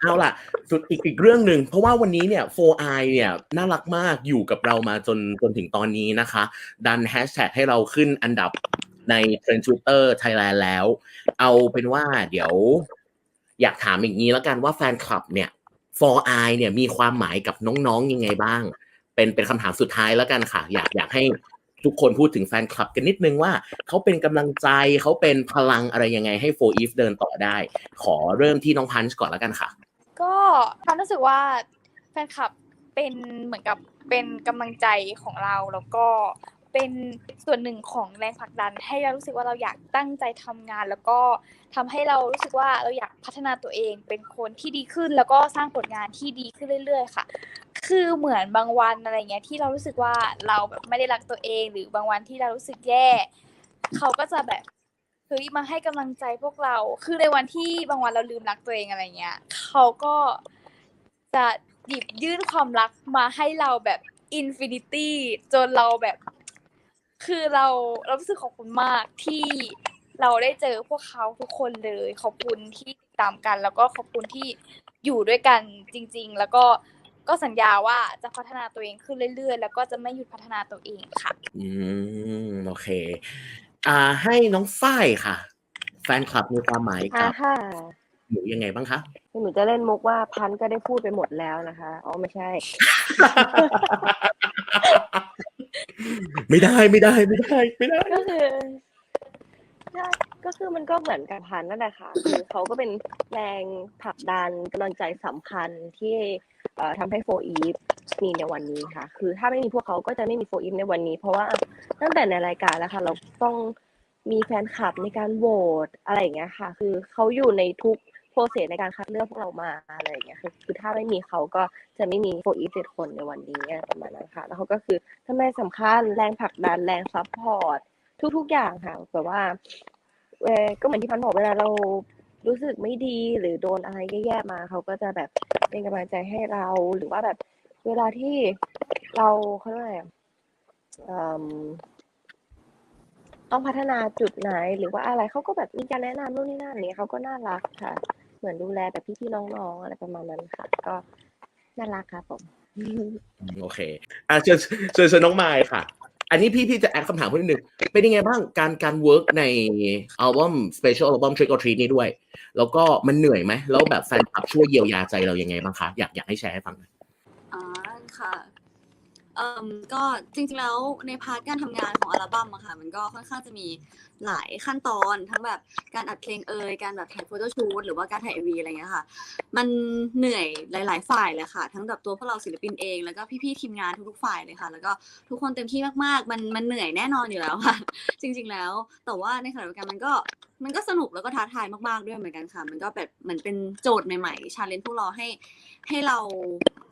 เอาล่ะ สุดอีกอีกเรื่องหนึ่งเพราะว่าวันนี้เนี่ย 4i เนี่ยน่ารักมากอยู่กับเรามาจนจนถึงตอนนี้นะคะ ดันแฮชแท็กให้เราขึ้นอันดับในเทรนด์ทวิตเตอร์ไทยแลนด์แล้ว เอาเป็นว่าเดี๋ยว อยากถามอย่างนี้แล้วกันว่าแฟนคลับเนี่ย 4i เนี่ยมีความหมายกับน้องๆยังไงบ้าง เป็นเป็นคำถามสุดท้ายแล้วกันค่ะ อยากอยากให้ ทุกคนพูดถึงแฟนคลับกันนิดนึงว่า เขาเป็นกำลังใจเขาเป็นพลังอะไรยังไงให้4 if เดินต่อได้ ขอเริ่มที่น้องพันช์ก่อนแล้วกันค่ะ ก็ความรู้สึกว่าแฟนคลับเป็นเหมือนกับเป็นกำลังใจของเราแล้วก็เป็นส่วนหนึ่งของแรงผลักดัน ให้เรารู้สึกว่าเราอยากตั้งใจทำงาน แล้วก็ทำให้เรารู้สึกว่าเราอยากพัฒนาตัวเอง เป็นคนที่ดีขึ้น แล้วก็สร้างผลงานที่ดีขึ้นเรื่อย ๆ ค่ะ คือเหมือนบางวันอะไรเงี้ยที่เรารู้สึกว่าเราแบบไม่ได้รักตัวเอง หรือบางวันที่เรารู้สึกแย่เขาก็จะแบบเฮ้ยมาให้กำลังใจพวกเรา คือในวันที่บางวันเราลืมรักตัวเองอะไรเงี้ยเขาก็จะหยิบยื่นความรักมาให้เราแบบอินฟินิตี้จนเราแบบ คือเราเรารู้สึกขอบคุณมากที่เราได้เจอพวกเขาทุกคนเลย ขอบคุณที่ติดตามกัน แล้วก็ขอบคุณที่อยู่ด้วยกันจริง ๆ แล้วก็ ก็สัญญาว่าจะพัฒนาตัวเองขึ้นเรื่อยๆ แล้วก็จะไม่หยุดพัฒนาตัวเองค่ะ อืมโอเค อ่า ให้น้องฝ้ายค่ะ แฟนคลับมีความหมายอ่ากับค่ะหนูยังไงบ้างคะหนูจะเล่นมุกว่าพันธุ์ก็ได้พูดไปหมดแล้วนะคะอ๋อไม่ใช่ ไม่ได้ไม่ได้ไม่ได้ไม่ได้ก็คือใช่ ก็คือมันก็เหมือนกับพันนั่นแหละค่ะคือเขาก็เป็นแรงผลักดันกำลังใจสำคัญที่ทำให้โฟอีฟมีในวันนี้ค่ะ คือถ้าไม่มีพวกเขาก็จะไม่มีโฟอีฟในวันนี้ เพราะว่าตั้งแต่ในรายการแล้วค่ะ เราต้องมีแฟนคลับในการโหวตอะไรอย่างเงี้ยค่ะ คือเขาอยู่ในทุกโปรเซสในการคัดเลือกพวกเรามาอะไรอย่างเงี้ยคือคือถ้าไม่มีเขาก็จะไม่มีโฟอีฟเจ็ดคนในวันนี้ประมาณนั้นค่ะ แล้วเขาก็คือทำไมสำคัญแรงผลักดันแรงซัพพอร์ตทุกๆอย่างค่ะแบบว่า ก็เหมือนที่พันบอกเวลาเรารู้สึกไม่ดีหรือโดนอะไรแย่ๆมา เขาก็จะแบบเป็นกำลังใจให้เราหรือว่าแบบเวลาที่เราเขาเรียกอะไรต้องพัฒนาจุดไหนหรือว่าอะไรเขาก็แบบมีการแนะนำนู่นนี่นั่นเนี่ยเขาก็น่ารักค่ะ เหมือนดูแลแบบพี่ๆน้องๆอะไรประมาณนั้นค่ะ ก็น่ารักครับผมโอเคอะเชิญเชิญเชิญน้องไมค์ค่ะ อันนี้พี่พี่จะแอดคำถามเพิ่มนิดนึงเป็นยังไงบ้างการการเวิร์กในอัลบั้ม Special Album Trick or Treat นี้ด้วย แล้วก็มันเหนื่อยไหม แล้วแบบแฟนคลับช่วยเยียวยาใจเรายังไงบ้างคะ อยากอยากให้แชร์ให้ฟังหน่อยอ่าค่ะ เอ่มก็จริงๆแล้วในพาร์ทการทำงานของอัลบั้มอะค่ะ มันก็ค่อนข้างจะมีหลายขั้นตอนทั้งแบบการอัดเพลงเอยการแบบถ่ายโฟโต้ชูตหรือว่าการถ่ายเอวีอะไรเงี้ยค่ะ มันเหนื่อยหลาย ๆ ฝ่ายเลยค่ะ ทั้งแบบตัวพวกเราศิลปินเองแล้วก็พี่ๆทีมงานทุกๆฝ่ายเลยค่ะ แล้วก็ทุกคนเต็มที่มากๆ มันมันเหนื่อยแน่นอนอยู่แล้วค่ะ จริง ๆแล้ว แต่ว่าในขณะเดียวกันมันก็มันก็สนุกแล้วก็ท้าทายมากๆด้วยเหมือนกันค่ะ มันก็แบบเหมือนเป็นโจทย์ใหม่ๆ ชาเลนจ์พวกเราให้ให้เรา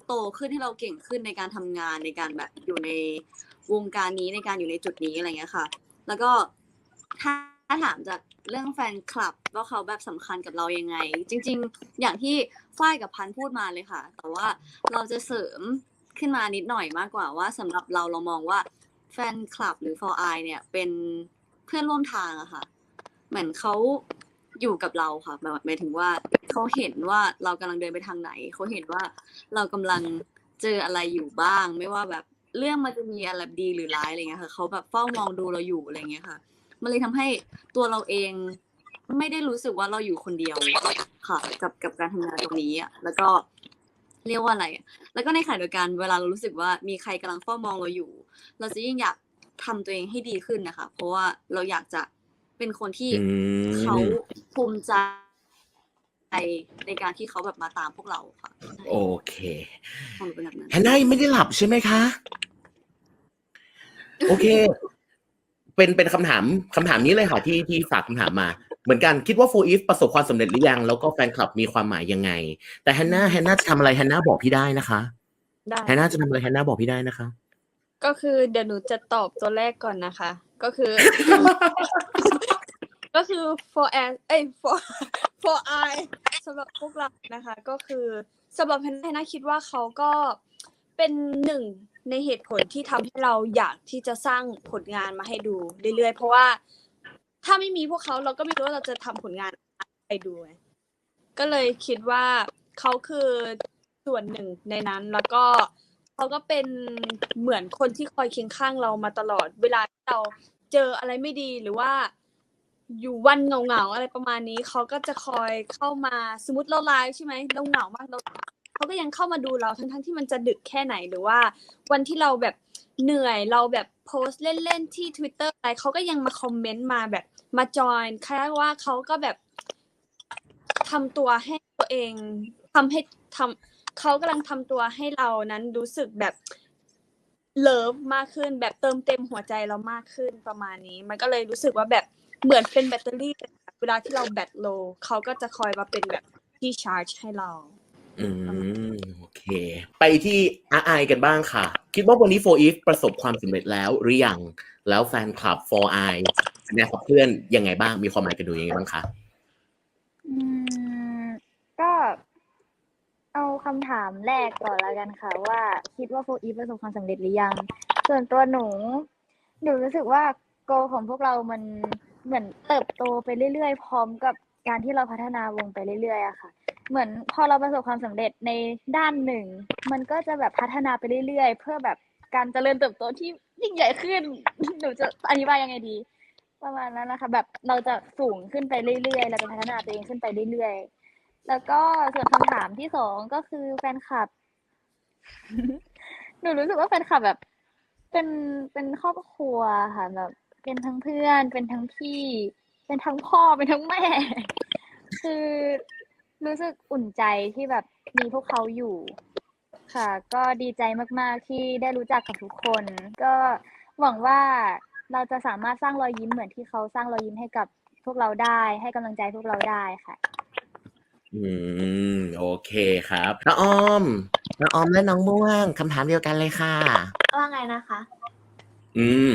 โตขึ้นให้เราเก่งขึ้นในการทำงานในการแบบอยู่ในวงการนี้ในการอยู่ในจุดนี้อะไรเงี้ยค่ะ แล้วก็ถ้าถ้าถามจากเรื่องแฟนคลับว่าเขาแบบสำคัญกับเรายังไง จริง ๆ อย่างที่ฝ้ายกับพันธุ์พูดมาเลยค่ะ แต่ว่าเราจะเสริมขึ้นมานิดหน่อยมากกว่าว่าสำหรับเราเรามองว่าแฟนคลับหรือ for I เนี่ยเป็นเพื่อนร่วมทางอะค่ะ เหมือนเขา อยู่กับเราค่ะหมายหมายถึงว่าเขาเห็นว่าเรากำลังเดินไปทางไหนเขาเห็นว่าเรากำลังเจออะไรอยู่บ้าง ไม่ว่าแบบเรื่องมันจะมีอะไรดีหรือร้ายอะไรเงี้ยค่ะเขาแบบเฝ้ามองดูเราอยู่อะไรเงี้ยค่ะ มันเลยทำให้ตัวเราเองไม่ได้รู้สึกว่าเราอยู่คนเดียวค่ะ กับกับการทำงานตรงนี้อะแล้วก็เรียกว่าอะไรอะแล้วก็ในขณะเดียวกันเวลาเรารู้สึกว่ามีใครกำลังเฝ้ามองเราอยู่ เราจะยิ่งอยากทำตัวเองให้ดีขึ้นนะคะ เพราะว่าเราอยากจะ เป็นคนที่อืม เขาภูมิใจในการที่เขาแบบมาตามพวกเราค่ะโอเคของหนูเป็นแบบนั้นแฮนน่ายังไม่ได้หลับใช่ไหมคะ โอเค เป็นเป็นคำถามคำถามนี้เลยค่ะที่ที่ฝากคำถามมา เหมือนกันคิดว่าโฟอีฟประสบความสำเร็จหรือยัง แล้วก็แฟนคลับมีความหมายยังไง แต่แฮนนาแฮนนาจะทำอะไรแฮนนาบอกพี่ได้นะคะได้แฮนนาจะทำอะไรแฮนนาบอกพี่ได้นะคะ ก็คือเดี๋ยวหนูจะตอบตัวแรกก่อนนะคะ ก็คือก็ คือ for an เอ้ย for for I สำหรับพวกเรานะคะ ก็คือสำหรับแพนด้าคิดว่าเขาก็เป็นหนึ่งในเหตุผลที่ทำให้เราอยากที่จะสร้างผลงานมาให้ดูเรื่อยๆ เพราะว่าถ้าไม่มีพวกเขาเราก็ไม่รู้ว่าเราจะทำผลงานให้ดูไงก็เลยคิดว่าเขาคือส่วนหนึ่งในนั้นแล้วก็เขาก็เป็นเหมือนคนที่คอยเคียงข้างเรามาตลอด เวลาที่เราเจออะไรไม่ดีหรือว่า อยู่วันเหงาๆอะไรประมาณนี้เขาก็จะคอยเข้ามาสมมติเราไลฟ์ใช่ไหมเราเหงามากเราเขาก็ยังเข้ามาดูเราทั้งๆที่มันจะดึกแค่ไหนหรือว่า วันที่เราแบบเหนื่อยเราแบบโพสต์เล่นๆที่ Twitter อะไรเขาก็ยังมาคอมเมนต์มาแบบมาจอยคล้ายว่าเขาก็แบบทำตัวให้ตัวเองทำให้ทำเขากำลังทำตัวให้เรานั้นรู้สึกแบบเลิฟมากขึ้น แบบเติมเต็มหัวใจเรามากขึ้นประมาณนี้ มันก็เลยรู้สึกว่าแบบ เหมือนเป็นแบตเตอรี่ เวลาที่เราแบตโลเขาก็จะคอยมาเป็นแบบที่ชาร์จให้เรา อืมโอเค ไปที่อาไอกันบ้างค่ะ คิดว่าวันนี้ for if ประสบความสำเร็จแล้วหรือยัง แล้วแฟนคลับ for i เนี่ยขับเพื่อนยังไงบ้างมีความหมายกันดูยังไงบ้างคะอืมก็เอาคำถามแรกก่อนละกันค่ะ ว่าคิดว่าโฟอีประสบความสำเร็จหรือยัง ส่วนตัวหนู หนูรู้สึกว่าโกของพวกเรามัน เหมือนเติบโตไปเรื่อยๆ พร้อมกับการที่เราพัฒนาวงไปเรื่อยๆอะค่ะ เหมือนพอเราประสบความสำเร็จในด้านหนึ่ง มันก็จะแบบพัฒนาไปเรื่อยๆ เพื่อแบบการเจริญเติบโตที่ยิ่งใหญ่ขึ้น หนูจะอธิบายยังไงดี ประมาณนั้นนะคะ แบบเราจะสูงขึ้นไปเรื่อยๆ เราจะพัฒนาตัวเองขึ้นไปเรื่อยๆ แล้วก็ส่วนคำถามที่สองก็คือแฟนคลับ หนูรู้สึกว่าแฟนคลับแบบ เป็นเป็นครอบครัวค่ะแบบ เป็นทั้งเพื่อน เป็นทั้งพี่ เป็นทั้งพ่อ เป็นทั้งแม่ คือรู้สึกอุ่นใจที่แบบมีพวกเขาอยู่ ค่ะ ก็ดีใจมาก ๆ ที่ได้รู้จักกับทุกคน ก็หวังว่าเราจะสามารถสร้างรอยยิ้มเหมือนที่เขาสร้างรอยยิ้มให้กับพวกเราได้ ให้กำลังใจพวกเราได้ค่ะ อืม โอเคครับน้าออมน้าออมและน้องม่วงคำถามเดียวกันเลยค่ะ ว่าไงนะคะ อืม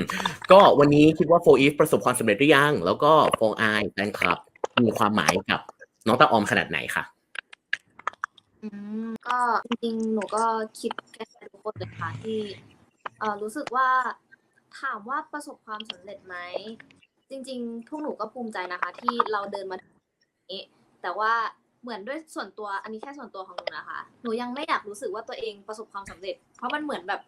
ก็วันนี้คิดว่า for if ประสบความสำเร็จหรือยัง แล้วก็ for i แฟนคลับ มีความหมายกับน้องตาออมขนาดไหนคะอืมก็จริงๆหนูก็คิดแค่ทุกคนเลยค่ะที่เอ่อรู้สึกว่าถามว่าประสบความสำเร็จไหม จริง ๆ พวกหนูก็ภูมิใจนะคะ ที่เราเดินมาถึงจุดนี้ แต่ว่าเหมือนด้วยส่วนตัวอันนี้แค่ส่วนตัวของหนูนะคะ หนูยังไม่อยากรู้สึกว่าตัวเองประสบความสำเร็จ เพราะมันเหมือนแบบ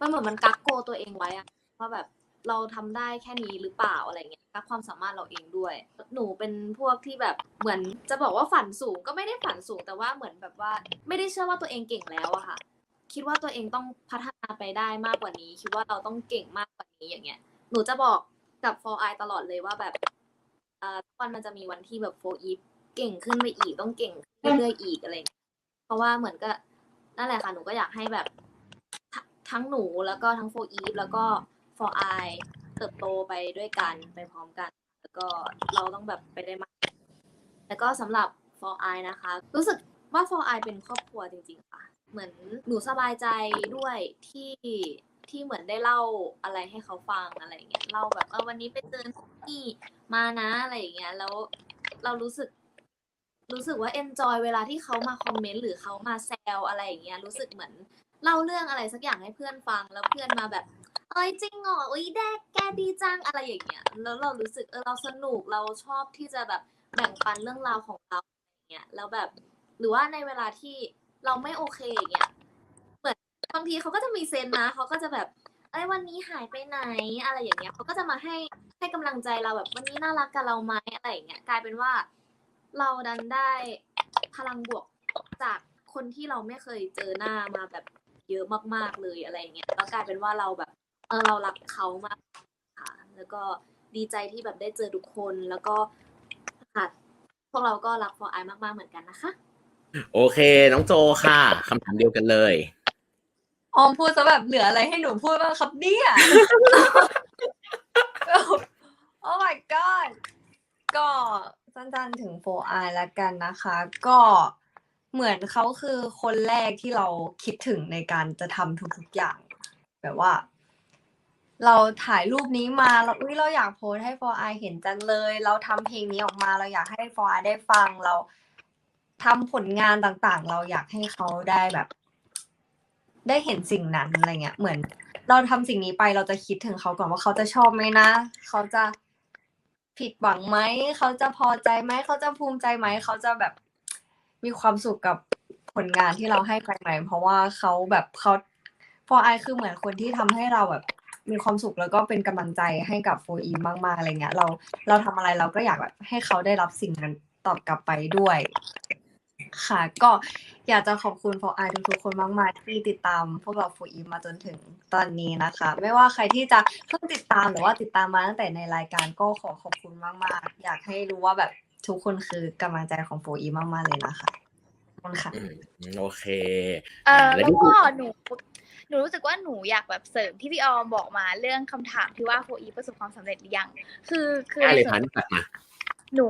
มันเหมือนมันกักโกตัวเองไว้อะ ว่าแบบเราทำได้แค่นี้หรือเปล่าอะไรเงี้ยกักความสามารถเราเองด้วย หนูเป็นพวกที่แบบเหมือนจะบอกว่าฝันสูงก็ไม่ได้ฝันสูงแต่ว่าเหมือนแบบว่า ไม่ได้เชื่อว่าตัวเองเก่งแล้วอะค่ะ คิดว่าตัวเองต้องพัฒนาไปได้มากกว่านี้ คิดว่าเราต้องเก่งมากกว่านี้อย่างเงี้ย หนูจะบอกกับ for i ตลอดเลยว่าแบบเอ่อวันมันจะมีวันที่แบบ for e เก่งขึ้นไปอีกต้องเก่งเรื่อยๆอีกอะไรเงี้ยเพราะว่าเหมือนก็นั่นแหละค่ะหนูก็อยากให้แบบ ทั้งหนูแล้วก็ทั้ง for e แล้วก็ for i เติบโตไปด้วยกันไปพร้อมกัน แล้วก็เราต้องแบบไปได้มากแล้วก็สำหรับ for i นะคะ รู้สึกว่า for i เป็นครอบครัวจริงๆค่ะ เหมือนหนูสบายใจด้วยที่ที่เหมือนได้เล่าอะไรให้เขาฟังอะไรอย่างเงี้ยเล่าแบบเออวันนี้ไปเจอที่มานะอะไรอย่างเงี้ยแล้วเรารู้สึก รู้สึกว่า enjoy เวลาที่เขามาคอมเมนต์หรือเขามาแซวอะไรอย่างเงี้ยรู้สึกเหมือนเล่าเรื่องอะไรสักอย่างให้เพื่อนฟังแล้วเพื่อนมาแบบ เอ้ยจริงเหรออุ้ยแดกแกดีจังอะไรอย่างเงี้ยแล้วเรารู้สึกเออเราสนุกเราชอบที่จะแบบแบ่งปันเรื่องราวของเราอย่างเงี้ยแล้วแบบ หรือว่าในเวลาที่เราไม่โอเคอย่างเงี้ยเหมือนบางทีเขาก็จะมีเซนนะเขาก็จะแบบเอ้ยวันนี้หายไปไหนอะไรอย่างเงี้ยเขาก็จะมาให้ให้กำลังใจเราแบบวันนี้น่ารักกับเราไหมอะไรอย่างเงี้ยกลายเป็นว่า เราดันได้พลังบวกจากคนที่เราไม่เคยเจอหน้ามาแบบเยอะมากๆเลยอะไรอย่างเงี้ยแล้วกลายเป็นว่าเราแบบ เออเรารักเขามากค่ะ แล้วก็ดีใจที่แบบได้เจอทุกคนแล้วก็ค่ะพวกเราก็รักฟอร์ไอมากๆเหมือนกันนะคะ โอเค น้องโจค่ะคำถามเดียวกันเลยออมพูดซะแบบเหลืออะไรให้หนูพูดบ้างครับเนี่ย โอ้ my god ก็สั้นๆถึง 4i แล้วกันนะคะ ก็เหมือนเขาคือคนแรกที่เราคิดถึงในการจะทำทุกๆอย่าง แบบว่า เราถ่ายรูปนี้มาเราอุ้ยเราอยากโพสให้ 4i เห็นจังเลย เราทำเพลงนี้ออกมาเราอยากให้ 4i ไอได้ฟังเราทำผลงานต่างๆ เราอยากให้เขาได้แบบ ได้เห็นสิ่งนั้นอะไรเงี้ย เหมือน เราทำสิ่งนี้ไปเราจะคิดถึงเขาก่อนว่าเขาจะชอบไหมนะ เขาจะผิดหวังไหม เขาจะพอใจไหม เขาจะภูมิใจไหม เขาจะแบบมีความสุขกับผลงานที่เราให้ไปไหม เพราะว่าเขาแบบเขาฟอไอคือเหมือนคนที่ทำให้เราแบบ มีความสุขแล้วก็เป็นกำลังใจให้กับโฟอีมากๆอะไรเงี้ย เราเราทำอะไรเราก็อยากแบบให้เขาได้รับสิ่งนั้นตอบกลับไปด้วย ค่ะ ก็อยากจะขอบคุณฟอไอทุกๆคนมากๆที่ติดตามพวกเราโฟอีมาจนถึงตอนนี้นะคะ ไม่ว่าใครที่จะเพิ่งติดตามหรือว่าติดตามมาตั้งแต่ในรายการก็ขอขอบคุณมากๆ อยากให้รู้ว่าแบบทุกคนคือกำลังใจของโฟอีมากๆเลยนะคะขอบคุณค่ะอืมโอเค เออและแล้วนี่คืก็อหนูห นูรู้สึกว่าหนูอยากแบบเสริมที่พี่ออมบอกมาเรื่องคำถามที่ว่าโฟอีประสบความสำเร็จหรือยัง คือคือได้ในเลยส่วพันนตัดมาหนู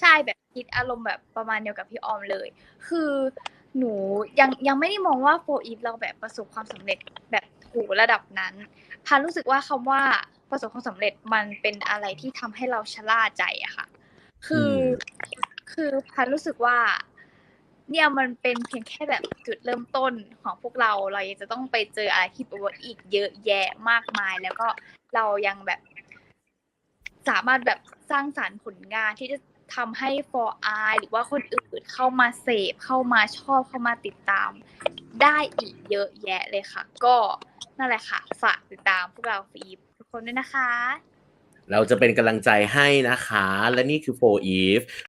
ใช่แบบคิดอารมณ์แบบประมาณเดียวกับพี่ออมเลย คือหนูยังยังไม่ได้มองว่าโฟอีฟเราแบบประสบความสำเร็จแบบโหระดับนั้นพันรู้สึกว่าคำว่าประสบความสำเร็จมันเป็นอะไรที่ทำให้เราชะล่าใจอะค่ะ คืออคือพันรู้สึกว่า เนี่ยมันเป็นเพียงแค่แบบจุดเริ่มต้นของพวกเราเรายังจะต้องไปเจออะไรที่แบบว่าอีกเยอะแยะมากมาย แล้วก็เรายังแบบ สามารถแบบสร้างสารรค์ผลงานที่จะทำให้ for I หรือว่าคนอื่นเข้ามาเสพเข้ามาชอบเข้ามาติดตาม ได้อีกเยอะแยะเลยค่ะ ก็นั่นแหละค่ะ ฝากติดตามพวกเราฟีบทุกคนด้วยนะคะ เราจะเป็นกำลังใจให้นะคะ และนี่คือ4 Eve